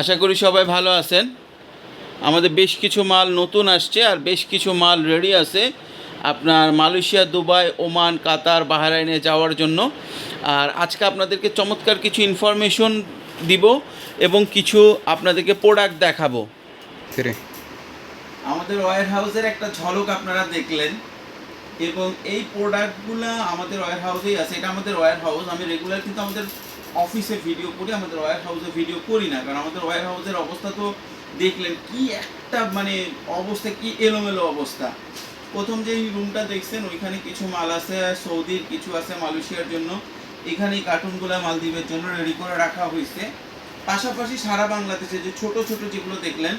আশা করি সবাই ভালো আছেন। আমাদের বেশ কিছু মাল নতুন আসছে আর বেশ কিছু মাল রেডি আছে আপনার মালয়েশিয়া দুবাই ওমান কাতার বাহরাইনে যাওয়ার জন্য। আর আজকে আপনাদেরকে চমৎকার কিছু ইনফরমেশন দিব এবং কিছু আপনাদেরকে প্রোডাক্ট দেখাবো। আমাদের ওয়ার হাউসের একটা ঝলক আপনারা দেখলেন এবং এই প্রোডাক্টগুলো আমাদের ওয়ার হাউসেই আছে। এটা আমাদের ওয়ার হাউস আমি রেগুলার কিন্তু আমাদের অফিসে ভিডিও করি, আমাদের ওয়ার হাউসে ভিডিও করি না, কারণ আমাদের ওয়ার হাউসের অবস্থা তো দেখলেন কি একটা মানে অবস্থা, কি এলোমেলো অবস্থা। প্রথম যে রুমটা দেখছেন, ওইখানে কিছু মাল আছে, সৌদির কিছু আছে মালয়েশিয়ার জন্য। এখানে কার্টুনগুলো মালদ্বীপের জন্য রেডি করে রাখা হয়েছে। পাশাপাশি সারা বাংলাদেশে যে ছোট ছোট যেগুলো দেখলেন,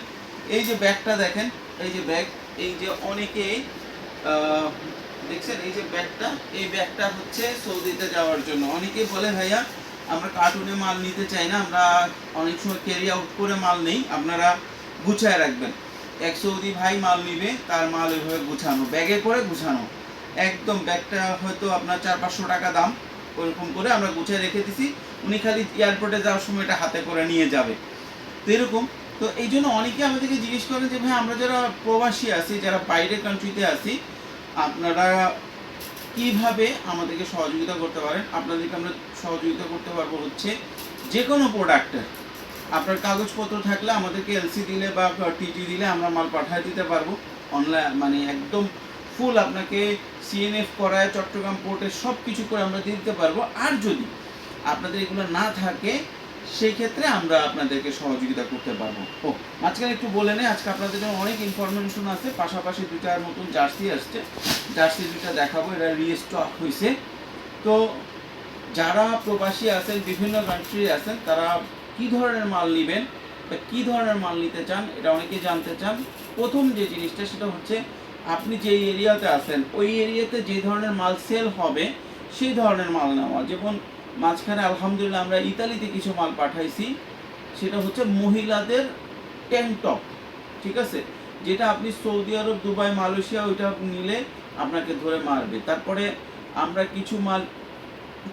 এই যে ব্যাগটা দেখেন, এই যে ব্যাগ, এই যে অনেকে দেখছেন, এই যে ব্যাগটা, এই ব্যাগটা হচ্ছে সৌদিতে যাওয়ার জন্য। অনেকেই বলে, ভাইয়া আমরা কার্টুনে মাল নিতে চাই না, আমরা অনেক সময় ক্যারি আউট করে মাল নেই, আপনারা গুছায় রাখবেন। এক সৌদি ভাই মাল নিবে, তার মাল ওইভাবে গুছানো, ব্যাগে করে গুছানো। একদম ব্যাগটা হয়তো আপনার চার পাঁচশো টাকা দাম, ওরকম করে আমরা গুছিয়ে রেখে দিছি, উনি খালি এয়ারপোর্টে যাওয়ার সময় এটা হাতে করে নিয়ে যাবে। তো এরকম, তো এই জন্য অনেকে আমাদেরকে জিজ্ঞেস করেন যে, ভাই, আমরা যারা প্রবাসী আছি, যারা বাইরের কান্ট্রিতে আছি, আপনারা কীভাবে আমাদেরকে সহযোগিতা করতে পারেন? আপনাদেরকে আমরা সহযোগিতা করতে পারব হচ্ছে যে কোনো প্রোডাক্টের আপনার কাগজপত্র থাকলে আমাদেরকে এলসি দিলে বা টিটি দিলে আমরা মাল পাঠিয়ে দিতে পারব। অনলাইন মানে একদম ফুল আপনাকে সিএনএফ করায়, চট্টগ্রাম পোর্টে সব কিছু করে আমরা দিয়ে দিতে পারব। আর যদি আপনাদের এগুলো না থাকে সেই ক্ষেত্রে আমরা আপনাদেরকে সহযোগিতা করতে পারব। ও, মাঝখানে একটু বলে নেই, আজকে আপনাদের জন্য অনেক ইনফরমেশন আছে, পাশাপাশি দুইটার মতন জার্সি আসছে। জার্সি দুইটা দেখাবো এটা রিস্টক হয়েছে তো যারা প্রবাসী আছেন, বিভিন্ন কান্ট্রি আছেন, তারা কি ধরনের মাল নেবেন বা কী ধরনের মাল নিতে চান, এটা অনেকেই জানতে চান। প্রথম যে জিনিসটা, সেটা হচ্ছে আপনি যে এরিয়াতে আছেন, ওই এরিয়াতে যে ধরনের মাল সেল হবে, সেই ধরনের মাল নেওয়া। যেমন মাঝখানে আলহামদুলিল্লাহ আমরা ইতালিতে কিছু মাল পাঠাইছি। সেটা হচ্ছে মহিলাদের টপ ঠিক আছে? যেটা আপনি সৌদি আরব, দুবাই, মালয়েশিয়া ওইটা নিলে আপনাকে ধরে মারবে। তারপরে আমরা কিছু মাল,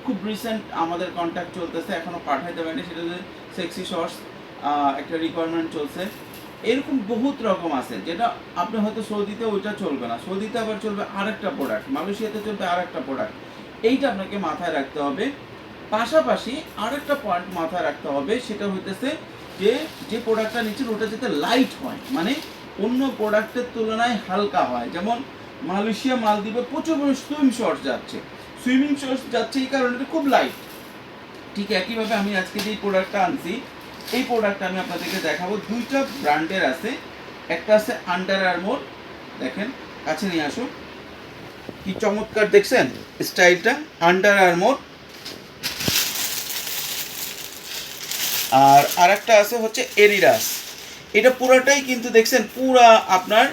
খুব রিসেন্ট আমাদের কন্ট্যাক্ট চলতেছে এখনও পাঠাইতে পারিনি, সেটা হচ্ছে সেক্সি শর্টস একটা রিকোয়ারমেন্ট চলছে। এরকম বহুত রকম আছে, যেটা আপনি হয়তো সৌদিতে ওইটা চলবে না। সৌদিতে আবার চলবে আরেকটা প্রোডাক্ট মালয়েশিয়াতে চলবে আরেকটা প্রোডাক্ট এইটা আপনাকে মাথায় রাখতে হবে। পাশাপাশি আরেকটা পয়েন্ট মাথায় রাখতে হবে, সেটা হইতেছে যে যে প্রোডাক্টটা নিচ্ছেন, ওটা যাতে লাইট হয়। মানে অন্য প্রোডাক্টের তুলনায় হালকা হয়। যেমন মালয়েশিয়া মালদ্বীপে প্রচুর সুইম শর্টস যাচ্ছে। সুইমিং শর্টস যাচ্ছে এই কারণে খুব লাইট ঠিক একইভাবে আমি আজকে যে প্রোডাক্টটা আনছি, এই প্রোডাক্টটা আমি আপনাদেরকে দেখাবো। দুইটা ব্র্যান্ডের আছে। একটা আছে আন্ডার আর্মোর দেখেন, কাছে নিয়ে আসুন। কি চমৎকার দেখছেন? স্টাইলটা আন্ডার আর্মোর আর আরেকটা আছে হচ্ছে এরিডাস এটা পুরোটাই কিন্তু দেখছেন, পুরা আপনার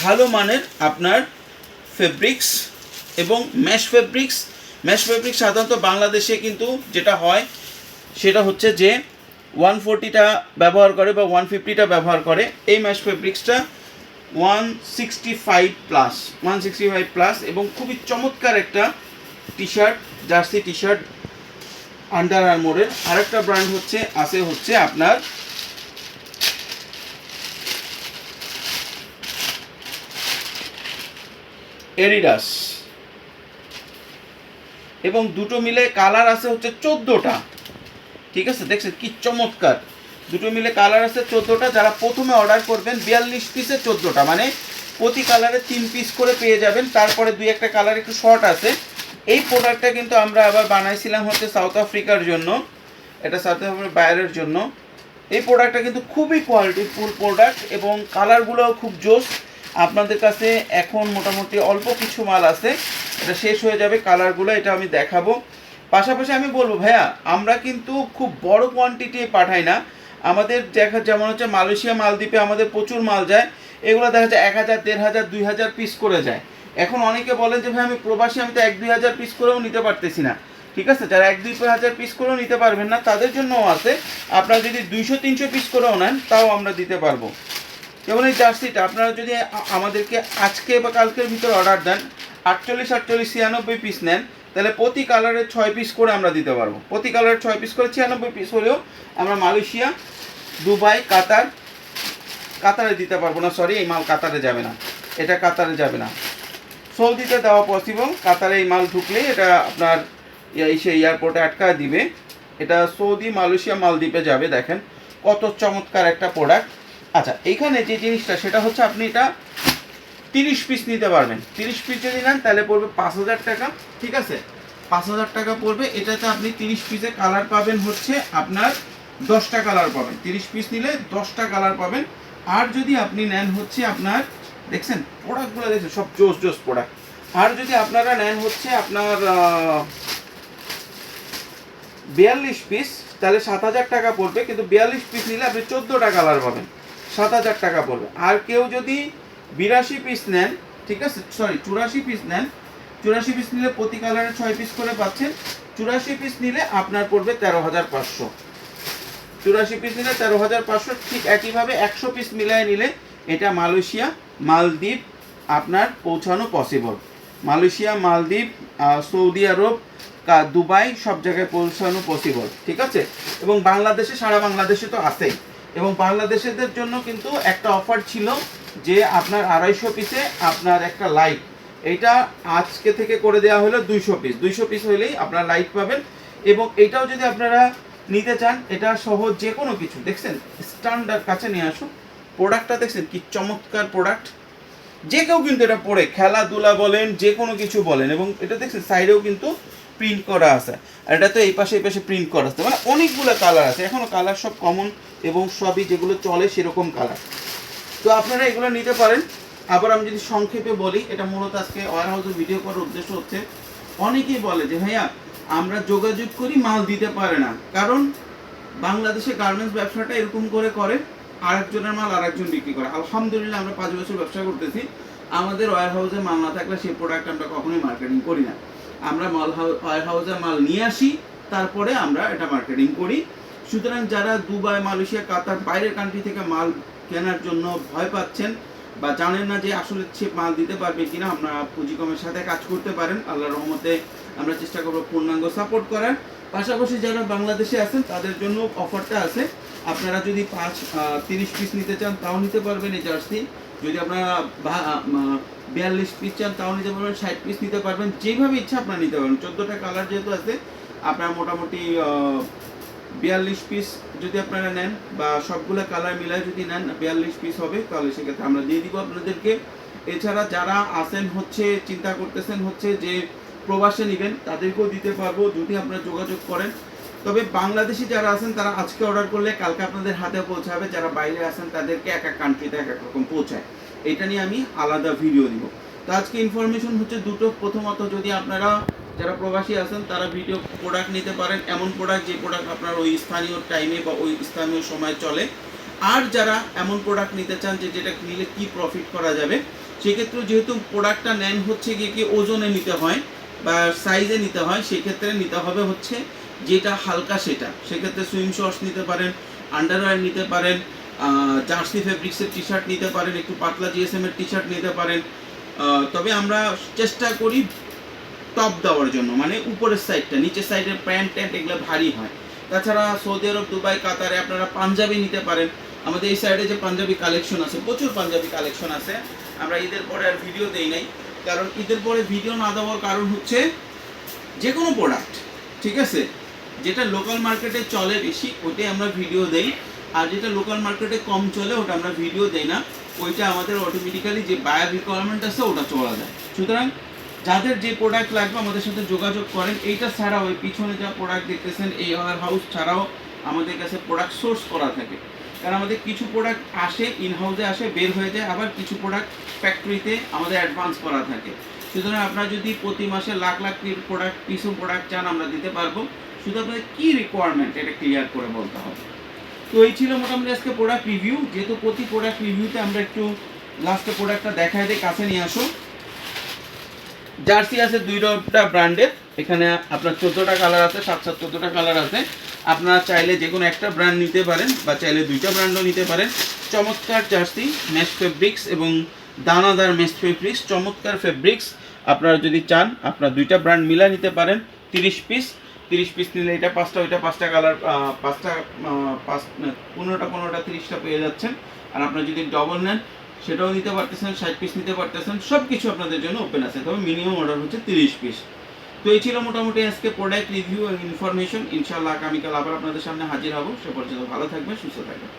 ভালো মানের আপনার ফেব্রিক্স এবং ম্যাশ ফেব্রিক্স ম্যাশ ফেব্রিক্স সাধারণত বাংলাদেশে কিন্তু যেটা হয়, সেটা হচ্ছে যে ওয়ান ফোরটিটা ব্যবহার করে বা ওয়ান ফিফটিটা ব্যবহার করে। এই mesh ফেব্রিক্সটা one sixty five plus one sixty five plus এবং খুবই চমৎকার একটা T shirt jersey T shirt under আর্মোরের আরেকটা ব্র্যান্ড হচ্ছে, আছে হচ্ছে আপনার এরিডাস এবং দুটো মিলে কালার আছে হচ্ছে চোদ্দোটা। ঠিক আছে, দেখছেন কি চমৎকার। দুটো মিলে কালার আছে চোদ্দোটা, যারা প্রথমে অর্ডার করবেন বিয়াল্লিশ পিসে চোদ্দোটা। মানে প্রতি কালারে তিন পিস করে পেয়ে যাবেন। তারপরে দুই একটা কালার একটু শর্ট আছে। এই প্রোডাক্টটা কিন্তু আমরা আবার বানাইছিলাম হচ্ছে সাউথ আফ্রিকার জন্য। এটা সাউথ আফ্রিকার বাইরের জন্য। এই প্রোডাক্টটা কিন্তু খুবই কোয়ালিটিফুল প্রোডাক্ট এবং কালারগুলোও খুব জোস। আপনাদের কাছে এখন মোটামুটি অল্প কিছু মাল আছে। এটা শেষ হয়ে যাবে কালারগুলো এটা আমি দেখাবো। পাশাপাশি আমি বলব, ভাইয়া, আমরা কিন্তু খুব বড় কোয়ান্টিটি পাঠাই না। আমাদের দেখা যেমন হচ্ছে মালয়েশিয়া মালদ্বীপে আমাদের প্রচুর মাল যায়। এগুলো দেখা যায় এক হাজার, দেড় হাজার, দুই হাজার পিস করে যায়। এখন অনেকে বলেন যে, ভাই, আমি প্রবাসী, আমি তো এক দুই হাজার পিস করেও নিতে পারতেছি না। ঠিক আছে? যারা এক দুই হাজার পিস করেও নিতে পারবেন না, তাদের জন্যও আছে। আপনারা যদি দুইশো, তিনশো পিস করেও নেন, তাও আমরা দিতে পারব। যেমন এই জার্সিটা, আপনারা যদি আমাদেরকে আজকে বা কালকের ভিতরে অর্ডার দেন, আটচল্লিশ আটচল্লিশ, ছিয়ানব্বই পিস নেন, তাহলে প্রতি কালারের ছয় পিস করে আমরা দিতে পারব। প্রতি কালারের ছয় পিস করে ছিয়ানব্বই পিস হলেও আমরা মালয়েশিয়া, দুবাই, কাতার, কাতারে দিতে পারব না সরি এই মাল কাতারে যাবে না। এটা কাতারে যাবে না। সৌদিতে দেওয়া পসিবল কাতারে এই মাল ঢুকলেই এটা আপনার এসে এয়ারপোর্টে আটকা দিবে। এটা সৌদি, মালয়েশিয়া, মালদ্বীপে যাবে, দেখেন। কত চমৎকার একটা প্রোডাক্ট আচ্ছা এইখানে যে জিনিসটা, সেটা হচ্ছে আপনি এটা তিরিশ পিস নিতে পারবেন। তিরিশ পিস যদি নেন, তাহলে পড়বে পাঁচ হাজার টাকা, ঠিক আছে? পাঁচ হাজার টাকা পড়বে। এটাতে আপনি তিরিশ পিসে কালার পাবেন হচ্ছে আপনার দশটা কালার পাবেন। তিরিশ পিস নিলে দশটা কালার পাবেন। আর যদি আপনি নেন হচ্ছে আপনার দেখছেন? প্রোডাক্টগুলো দেখছেন, সব জোস জোস প্রোডাক্ট। আর যদি আপনারা নেন হচ্ছে আপনার বিয়াল্লিশ পিস তাহলে সাত হাজার টাকা পড়বে, কিন্তু বিয়াল্লিশ পিস নিলে আপনি চোদ্দোটা কালার পাবেন। সাত হাজার টাকা পড়বে। আর কেউ যদি বিরাশি পিস নেন, ঠিক আছে? সরি চুরাশি পিস নেন, চুরাশি পিস নিলে প্রতি কালারে ছয় পিস করে পাচ্ছেন। চুরাশি পিস নিলে আপনার পড়বে তেরো হাজার পাঁচশো। চুরাশি পিস নিলে তেরো হাজার পাঁচশো, ঠিক একইভাবে একশো পিস মিলায় নিলে, এটা মালয়েশিয়া মালদ্বীপ আপনার পৌঁছানো পসিবল মালয়েশিয়া, মালদ্বীপ সৌদি আরব দুবাই সব জায়গায় পৌঁছানো পসিবল ঠিক আছে? এবং বাংলাদেশে, সারা বাংলাদেশে তো আছেই। এবং বাংলাদেশেদের জন্য কিন্তু একটা অফার ছিল যে আপনার আড়াইশো পিসে আপনার একটা লাইট এটা আজকে থেকে করে দেওয়া হলো দুইশো পিস দুইশো পিস হলেই আপনার লাইট পাবেন। এবং এটাও যদি আপনারা নিতে চান, এটা সহ যে কোনো কিছু, দেখছেন? স্ট্যান্ডার্ড কাছে নিয়ে আসুন। প্রোডাক্টটা দেখছেন কি চমৎকার প্রোডাক্ট। যে কেউ কিন্তু এটা পরে খেলাধুলা বলেন, যে কোনো কিছু বলেন, এবং এটা দেখছেন সাইডেও কিন্তু প্রিন্ট করা আছে। আর এটা তো এই পাশে এই পাশে প্রিন্ট করা আছে। মানে অনেকগুলো কালার আছে। এখনও কালার সব কমন এবং সবই যেগুলো চলে সেরকম কালার তো আপনারা এগুলো নিতে পারেন। আবার আমি যদি সংক্ষেপে বলি, এটা মূলত আজকে ওয়ার হাউসে ভিডিও করার উদ্দেশ্য হচ্ছে, অনেকেই বলে যে, ভাইয়া, আমরা যোগাযোগ করি, মাল দিতে পারে না। কারণ বাংলাদেশে গার্মেন্টস ব্যবসাটা এরকম করে করে আরেকজনের মাল আরেকজন বিক্রি করে। আলহামদুলিল্লাহ আমরা পাঁচ বছর ব্যবসা করতেছি। আমাদের ওয়ার হাউসে মাল না থাকলে সেই প্রোডাক্ট আমরা কখনোই মার্কেটিং করি না। আমরা মাল ওয়ার হাউসে মাল নিয়ে আসি, তারপরে আমরা এটা মার্কেটিং করি। সুতরাং যারা দুবাই, মালয়েশিয়া, কাতার বাইরের কান্ট্রি থেকে মাল কেনার জন্য ভয় পাচ্ছেন বা জানেন না যে আসলে সে মাল দিতে পারবে কিনা আপনারা পুঁজিকমের সাথে কাজ করতে পারেন। আল্লাহর রহমতে আমরা চেষ্টা করব পূর্ণাঙ্গ সাপোর্ট করার। পাশাপাশি যারা বাংলাদেশে আছেন, তাদের জন্য অফারটা আছে। আপনারা যদি পাঁচ তিরিশ পিস নিতে চান, তাও নিতে পারবেন এই জার্সি। যদি আপনারা বিয়াল্লিশ পিস চান, তাও নিতে পারবেন, ষাট পিস নিতে পারবেন। যেভাবে ইচ্ছা আপনারা নিতে পারবেন। চোদ্দোটা কালার যেহেতু আছে, আপনারা মোটামুটি বিয়াল্লিশ পিস যদি আপনারা নেন বা সবগুলো কালার মিলায় যদি নেন, বিয়াল্লিশ পিস হবে, তাহলে সেক্ষেত্রে আমরা দিয়ে দিব আপনাদেরকে। এছাড়া যারা আসেন হচ্ছে, চিন্তা করতেছেন, হচ্ছে যে প্রবাসে নেবেন, তাদেরকেও দিতে পারব। যদি আপনারা যোগাযোগ করেন তবে বাংলাদেশি যারা আছেন, তারা আজকে অর্ডার করলে কালকে আপনাদের হাতে পৌঁছাবে। যারা বাইরে আছেন, তাদেরকে এক এক কান্ট্রিতে এক এক রকম পৌঁছায়। এটা নিয়ে আমি আলাদা ভিডিও দিব। তো আজকে ইনফরমেশন হচ্ছে দুটো। প্রথমত যদি আপনারা যারা প্রবাসী আছেন, তারা ভিডিও প্রোডাক্ট নিতে পারেন। এমন প্রোডাক্ট যে প্রোডাক্ট আপনার ওই স্থানীয় টাইমে বা ওই স্থানীয় সময় চলে। আর যারা এমন প্রোডাক্ট নিতে চান যে যেটা নিলে কি প্রফিট করা যাবে, সেক্ষেত্রে যেহেতু প্রোডাক্টটা নেন হচ্ছে গিয়ে কি ওজনে নিতে হয় বা সাইজে নিতে হয়, সেক্ষেত্রে নিতে হবে হচ্ছে যেটা হালকা সেটা। সেক্ষেত্রে সুইম শর্টস নিতে পারেন আন্ডারওয়্যার নিতে পারেন জার্সি ফেব্রিক্সের টি শার্ট নিতে পারেন, একটু পাতলা জিএসএম এর টি শার্ট নিতে পারেন। তবে আমরা চেষ্টা করি টপ দেওয়ার জন্য মানে উপরের সাইডটা নিচের সাইডের প্যান্ট ট্যান্ট এগুলো ভারী হয়। তাছাড়া সৌদি আরব, দুবাই, কাতারে আপনারা পাঞ্জাবি নিতে পারেন। আমাদের এই সাইডে যে পাঞ্জাবি কালেকশন আছে, প্রচুর পাঞ্জাবি কালেকশন আছে। আমরা ঈদের পরে আর ভিডিও দেই নাই, কারণ ঈদের পরে ভিডিও না দেওয়ার কারণ হচ্ছে যে কোনো প্রোডাক্ট ঠিক আছে? যেটা লোকাল মার্কেটে চলে বেশি, ওইটাই আমরা ভিডিও দেই। আর যেটা লোকাল মার্কেটে কম চলে, ওটা আমরা ভিডিও দেই না। ওইটা আমাদের অটোমেটিক্যালি যে বায়ার রিকোয়ারমেন্ট আছে, ওটা চলা যায়। সুতরাং যাদের যে প্রোডাক্ট লাগবে, আমাদের সাথে যোগাযোগ করেন। এইটা ছাড়াও ওই পিছনে যা প্রোডাক্ট দেখতেছেন এই ওয়ার হাউস ছাড়াও আমাদের কাছে প্রোডাক্ট সোর্স করা থাকে। কারণ আমাদের কিছু প্রোডাক্ট আসে ইনহাউসে আসে, বের হয়ে যায়, আবার কিছু প্রোডাক্ট ফ্যাক্টরিতে আমাদের অ্যাডভান্স করা থাকে। সুতরাং আপনারা যদি প্রতি মাসে লাখ লাখ প্রোডাক্ট কিছু প্রোডাক্ট চান, আমরা দিতে পারব। শুধু আপনাদের কী রিকোয়ারমেন্ট এটা ক্লিয়ার করে বলতে হবে। তো এই ছিল মোটামুটি আজকে প্রোডাক্ট রিভিউ যেহেতু প্রতি প্রোডাক্ট রিভিউতে আমরা একটু লাস্টে প্রোডাক্টটা দেখায় দিই, কাছে নিয়ে আসো। জার্সি আছে দুই দুইটা ব্র্যান্ডের এখানে আপনার চোদ্দোটা কালার আছে, সাত সাত চোদ্দোটা কালার আছে। আপনারা চাইলে যে কোনো একটা ব্র্যান্ড নিতে পারেন, বা চাইলে দুইটা ব্র্যান্ডও নিতে পারেন। চমৎকার জার্সি মেশ ফেব্রিক্স এবং দানাদার মেশ ফেব্রিক্স চমৎকার ফেব্রিক্স আপনারা যদি চান, আপনারা দুইটা ব্র্যান্ড মিলা নিতে পারেন। তিরিশ পিস তিরিশ পিস নিলে এটা পাঁচটা, ওইটা পাঁচটা কালার পাঁচটা পাঁচ পনেরোটা পনেরোটা, তিরিশটা পেয়ে যাচ্ছেন। আর আপনারা যদি ডবল নেন, সেটাও নিতে পারতেছেন, ষাট পিস নিতে পারতেছেন সব কিছু আপনাদের জন্য ওপেন আছে। তবে মিনিমাম অর্ডার হচ্ছে তিরিশ পিস তো এই ছিল মোটামুটি আজকে প্রোডাক্ট রিভিউ এবং ইনফরমেশন ইনশাল্লাহ আগামীকাল আবার আপনাদের সামনে হাজির হব। সে পর্যন্ত ভালো থাকবেন, সুস্থ থাকবেন।